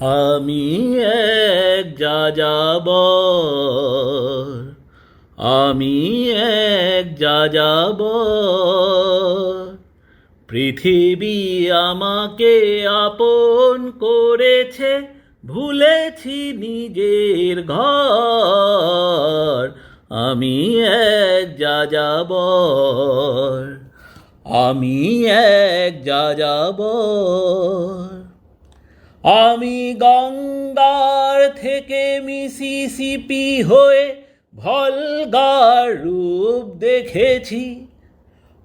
আমি এক যাযাব আমি এক যাযাব পৃথিবী আমাকে আপন করেছে, ভুলেছি নিজের ঘর। আমি এক যাযাবর, আমি এক যাযাবর। আমি গঙ্গার থেকে মিসিসিপি হয়ে ভলগার রূপ দেখেছি।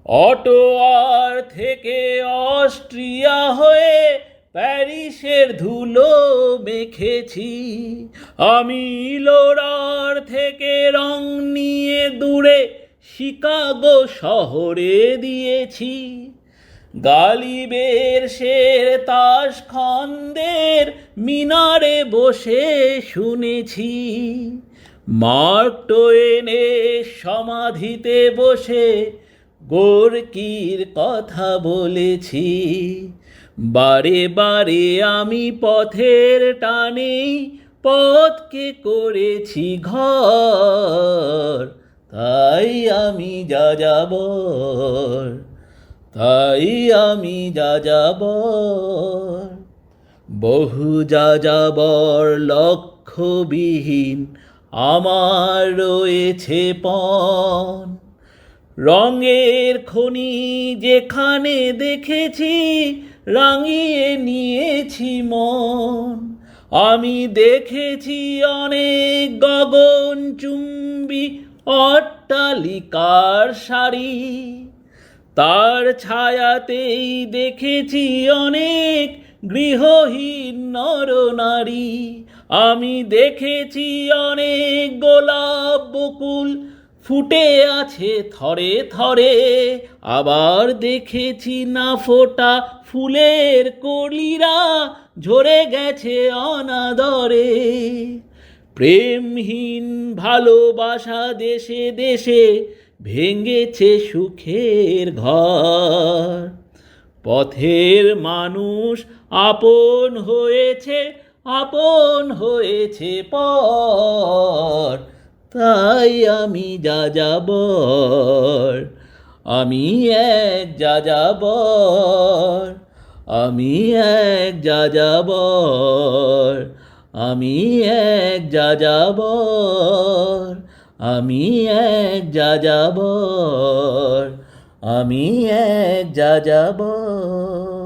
অটোয়ার থেকে অস্ট্রিয়া হয়ে প্যারিসের ধুলো মেখেছি। আমি লোরার থেকে রং নিয়ে দূরে শিকাগো শহরে দিয়েছি। গালিবের শের তাস খন্দের মিনারে বসে শুনেছি। মার্ক টোয়েনের সমাধিতে বসে গোরকির কথা বলেছি। বারে বারে আমি পথের টানেই পথকে করেছি ঘর। তাই আমি যা যাব তাই আমি যা যাব বহু যা যাবর লক্ষ্যবিহীন আমার রয়েছে পণ। রঙের খনি যেখানে দেখেছি, রাঙিয়ে নিয়েছি মন। আমি দেখেছি অনেক গগন চুম্বি অট্টালিকার শাড়ি তার ছায়াতেই দেখেছি অনেক গৃহহীন নরনারী আমি দেখেছি অনেক গোলাপ বকুল ফুটে আছে থরে থরে, আবার দেখেছি না ফোটা ফুলের কলিরা ঝরে গেছে অনাদরে। প্রেমহীন ভালোবাসা দেশে দেশে ভেঙেছে সুখের ঘর। পথের মানুষ আপন হয়েছে আপন হয়েছে পর। তাই আমি যা যাবর আমি এক যা যাবর আমি এক যা যাবর আমি এক যা যাবর আমি এক যা যাবর আমি এক যা যাবর